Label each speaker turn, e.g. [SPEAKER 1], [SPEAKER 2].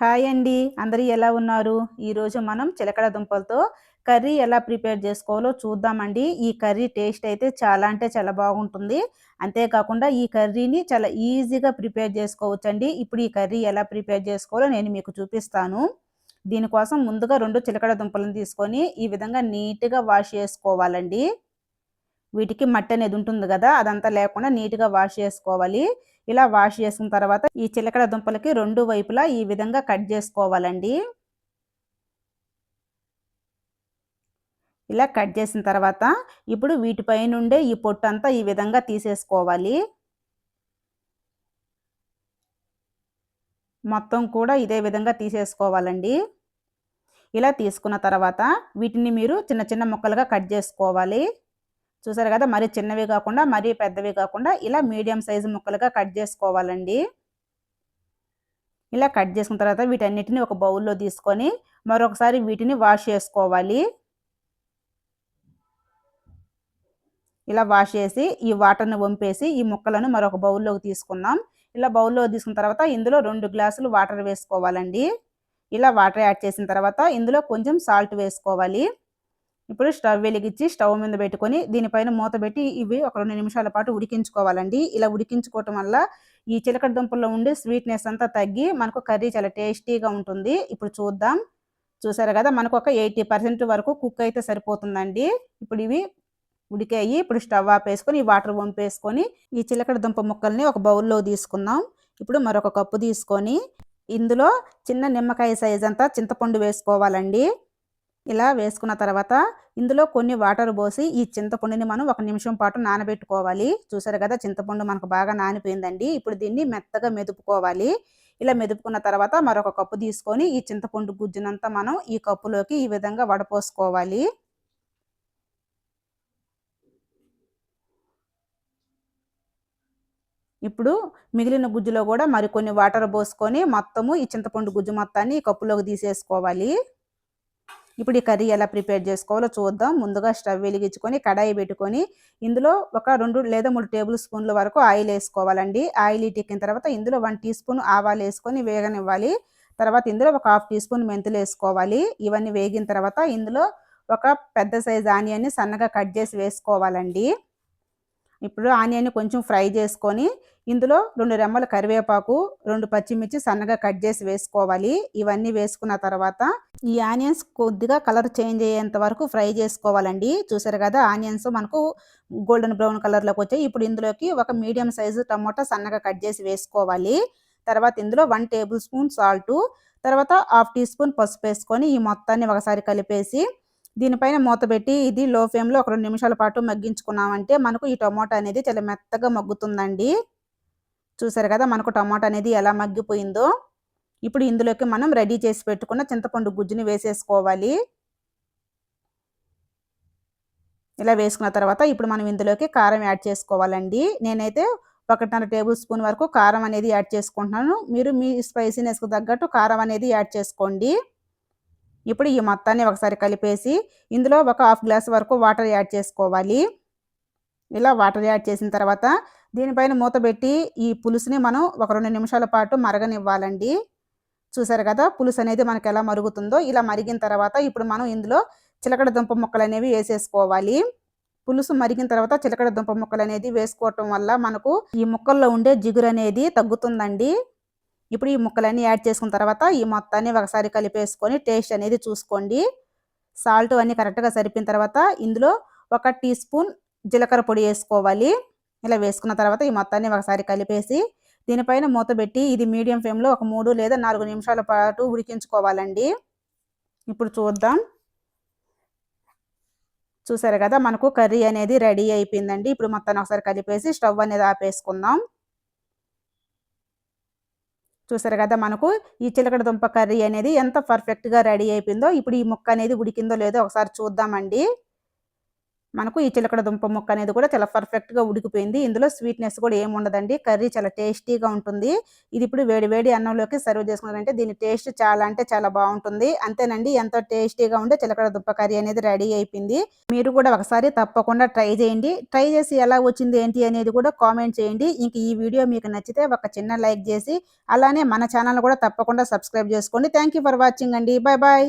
[SPEAKER 1] Hi అండి. అందరూ ఎలా ఉన్నారు? ఈరోజు మనం చిలకడ దుంపలతో కర్రీ ఎలా ప్రిపేర్ చేసుకోవాలో చూద్దామండి. ఈ కర్రీ టేస్ట్ అయితే చాలా అంటే చాలా బాగుంటుంది. అంతేకాకుండా ఈ కర్రీని చాలా ఈజీగా ప్రిపేర్ చేసుకోవచ్చండి. ఇప్పుడు ఈ కర్రీ ఎలా ప్రిపేర్ చేసుకోవాలో నేను మీకు చూపిస్తాను. దీనికోసం ముందుగా రెండు చిలకడ దుంపలను తీసుకొని ఈ విధంగా నీట్గా వాష్ చేసుకోవాలండి. వీటికి మట్టి అనేది ఉంటుంది కదా అదంతా లేకుండా నీట్గా వాష్ చేసుకోవాలి. ఇలా వాష్ చేసిన తర్వాత ఈ చిలకడ దుంపలకి రెండు వైపులా ఈ విధంగా కట్ చేసుకోవాలండి. ఇలా కట్ చేసిన తర్వాత ఇప్పుడు వీటిపై నుండే ఈ పొట్టు అంతా ఈ విధంగా తీసేసుకోవాలి. మొత్తం కూడా ఇదే విధంగా తీసేసుకోవాలండి. ఇలా తీసుకున్న తర్వాత వీటిని మీరు చిన్న చిన్న ముక్కలుగా కట్ చేసుకోవాలి. చూసారు కదా? మరీ చిన్నవి కాకుండా మరీ పెద్దవి కాకుండా ఇలా మీడియం సైజు ముక్కలుగా కట్ చేసుకోవాలండి. ఇలా కట్ చేసుకున్న తర్వాత వీటన్నిటిని ఒక బౌల్లో తీసుకొని మరొకసారి వీటిని వాష్ చేసుకోవాలి. ఇలా వాష్ చేసి ఈ వాటర్ని వంపేసి ఈ ముక్కలను మరొక బౌల్లోకి తీసుకుందాం. ఇలా బౌల్లో తీసుకున్న తర్వాత ఇందులో రెండు గ్లాసులు వాటర్ వేసుకోవాలండి. ఇలా వాటర్ యాడ్ చేసిన తర్వాత ఇందులో కొంచెం సాల్ట్ వేసుకోవాలి. ఇప్పుడు స్టవ్ వెలిగించి స్టవ్ మీద పెట్టుకొని దీనిపైన మూత పెట్టి ఇవి ఒక రెండు నిమిషాల పాటు ఉడికించుకోవాలండి. ఇలా ఉడికించుకోవటం వల్ల ఈ చిలకడ దుంపల్లో ఉండే స్వీట్నెస్ అంతా తగ్గి మనకు కర్రీ చాలా టేస్టీగా ఉంటుంది. ఇప్పుడు చూద్దాం. చూసారు కదా మనకు ఒక ఎయిటీ పర్సెంట్ వరకు కుక్ అయితే సరిపోతుందండి. ఇప్పుడు ఇవి ఉడికాయి. ఇప్పుడు స్టవ్ ఆపేసుకొని ఈ వాటర్ వంపేసుకొని ఈ చిలకడ దుంప ముక్కల్ని ఒక బౌల్లో తీసుకుందాం. ఇప్పుడు మరొక కప్పు తీసుకొని ఇందులో చిన్న నిమ్మకాయ సైజ్ అంతా చింతపండు వేసుకోవాలండి. ఇలా వేసుకున్న తర్వాత ఇందులో కొన్ని వాటర్ పోసి ఈ చింతపండుని మనం ఒక నిమిషం పాటు నానబెట్టుకోవాలి. చూసారు కదా చింతపండు మనకు బాగా నానిపోయిందండి. ఇప్పుడు దీన్ని మెత్తగా మెదుపుకోవాలి. ఇలా మెదుపుకున్న తర్వాత మరొక కప్పు తీసుకొని ఈ చింతపండు గుజ్జునంతా మనం ఈ కప్పులోకి ఈ విధంగా వడపోసుకోవాలి. ఇప్పుడు మిగిలిన గుజ్జులో కూడా మరికొన్ని వాటర్ పోసుకొని మొత్తము ఈ చింతపండు గుజ్జు మొత్తాన్ని ఈ కప్పులోకి తీసేసుకోవాలి. ఇప్పుడు ఈ కర్రీ ఎలా ప్రిపేర్ చేసుకోవాలో చూద్దాం. ముందుగా స్టవ్ వెలిగించుకొని కడాయి పెట్టుకొని ఇందులో ఒక రెండు లేదా మూడు టేబుల్ స్పూన్ల వరకు ఆయిల్ వేసుకోవాలండి. ఆయిల్ ఇటెక్కిన తర్వాత ఇందులో వన్ టీ స్పూన్ ఆవాలు వేసుకొని వేగనివ్వాలి. తర్వాత ఇందులో ఒక హాఫ్ టీ స్పూన్ మెంతులు వేసుకోవాలి. ఇవన్నీ వేగిన తర్వాత ఇందులో ఒక పెద్ద సైజ్ ఆనియన్ని సన్నగా కట్ చేసి వేసుకోవాలండి. ఇప్పుడు ఆనియన్ని కొంచెం ఫ్రై చేసుకొని ఇందులో రెండు రెమ్మల కరివేపాకు రెండు పచ్చిమిర్చి సన్నగా కట్ చేసి వేసుకోవాలి. ఇవన్నీ వేసుకున్న తర్వాత ఈ ఆనియన్స్ కొద్దిగా కలర్ చేంజ్ అయ్యేంత వరకు ఫ్రై చేసుకోవాలండి. చూసారు కదా ఆనియన్స్ మనకు గోల్డెన్ బ్రౌన్ కలర్లోకి వచ్చాయి. ఇప్పుడు ఇందులోకి ఒక మీడియం సైజు టమోటా సన్నగా కట్ చేసి వేసుకోవాలి. తర్వాత ఇందులో వన్ టేబుల్ స్పూన్ సాల్ట్ తర్వాత హాఫ్ టీ స్పూన్ పసుపు వేసుకొని ఈ మొత్తాన్ని ఒకసారి కలిపేసి దీనిపైన మూత పెట్టి ఇది లో ఫ్లేమ్లో ఒక రెండు నిమిషాల పాటు మగ్గించుకున్నామంటే మనకు ఈ టమాటా అనేది చాలా మెత్తగా మగ్గుతుందండి. చూసారు కదా మనకు టమాటా అనేది ఎలా మగ్గిపోయిందో. ఇప్పుడు ఇందులోకి మనం రెడీ చేసి పెట్టుకున్న చింతపండు గుజ్జుని వేసేసుకోవాలి. ఇలా వేసుకున్న తర్వాత ఇప్పుడు మనం ఇందులోకి కారం యాడ్ చేసుకోవాలండి. నేనైతే ఒకటిన్నర టేబుల్ స్పూన్ వరకు కారం అనేది యాడ్ చేసుకుంటున్నాను. మీరు మీ స్పైసీనెస్కు తగ్గట్టు కారం అనేది యాడ్ చేసుకోండి. ఇప్పుడు ఈ మొత్తాన్ని ఒకసారి కలిపేసి ఇందులో ఒక హాఫ్ గ్లాస్ వరకు వాటర్ యాడ్ చేసుకోవాలి. ఇలా వాటర్ యాడ్ చేసిన తర్వాత దీనిపైన మూత పెట్టి ఈ పులుసుని మనం ఒక రెండు నిమిషాల పాటు మరగనివ్వాలండి. చూసారు కదా పులుసు అనేది మనకు ఎలా మరుగుతుందో ఇలా మరిగిన తర్వాత ఇప్పుడు మనం ఇందులో చిలకడ దుంప ముక్కలు అనేవి వేసేసుకోవాలి. పులుసు మరిగిన తర్వాత చిలకడ దుంప ముక్కలు అనేది వేసుకోవటం వల్ల మనకు ఈ ముక్కల్లో ఉండే జిగురు అనేది తగ్గుతుందండి. ఇప్పుడు ఈ ముక్కలన్నీ యాడ్ చేసుకున్న తర్వాత ఈ మొత్తాన్ని ఒకసారి కలిపేసుకొని టేస్ట్ అనేది చూసుకోండి. సాల్ట్ అన్నీ కరెక్ట్గా సరిపోయిన తర్వాత ఇందులో ఒక టీ స్పూన్ జీలకర్ర పొడి వేసుకోవాలి. ఇలా వేసుకున్న తర్వాత ఈ మొత్తాన్ని ఒకసారి కలిపేసి దీనిపైన మూత పెట్టి ఇది మీడియం ఫ్లేమ్లో ఒక మూడు లేదా నాలుగు నిమిషాల పాటు ఉడికించుకోవాలండి. ఇప్పుడు చూద్దాం. చూసారు కదా మనకు కర్రీ అనేది రెడీ అయిపోయిందండి. ఇప్పుడు మొత్తాన్ని ఒకసారి కలిపేసి స్టవ్ అనేది ఆపేసుకుందాం. చూసారు కదా మనకు ఈ చిలకడ దుంప కర్రీ అనేది ఎంత పర్ఫెక్ట్గా రెడీ అయిపోయిందో ఇప్పుడు ఈ ముక్క అనేది ఉడికిందో లేదో ఒకసారి చూద్దామండి. మనకు ఈ చిలకడ దుంప ముక్క అనేది కూడా చాలా పర్ఫెక్ట్గా ఉడికిపోయింది. ఇందులో స్వీట్నెస్ కూడా ఏమి ఉండదండి. కర్రీ చాలా టేస్టీగా ఉంటుంది. ఇది ఇప్పుడు వేడి వేడి అన్నంలోకి సర్వ్ చేసుకున్నారంటే దీని టేస్ట్ చాలా అంటే చాలా బాగుంటుంది. అంతేనండి ఎంతో టేస్టీగా ఉండే చిలకడ దుంప కర్రీ అనేది రెడీ అయిపోయింది. మీరు కూడా ఒకసారి తప్పకుండా ట్రై చేయండి. ట్రై చేసి ఎలా వచ్చింది ఏంటి అనేది కూడా కామెంట్ చేయండి. ఇంక ఈ వీడియో మీకు నచ్చితే ఒక చిన్న లైక్ చేసి అలానే మన ఛానల్ కూడా తప్పకుండా సబ్స్క్రైబ్ చేసుకోండి. థ్యాంక్ ఫర్ వాచింగ్ అండి. Bye bye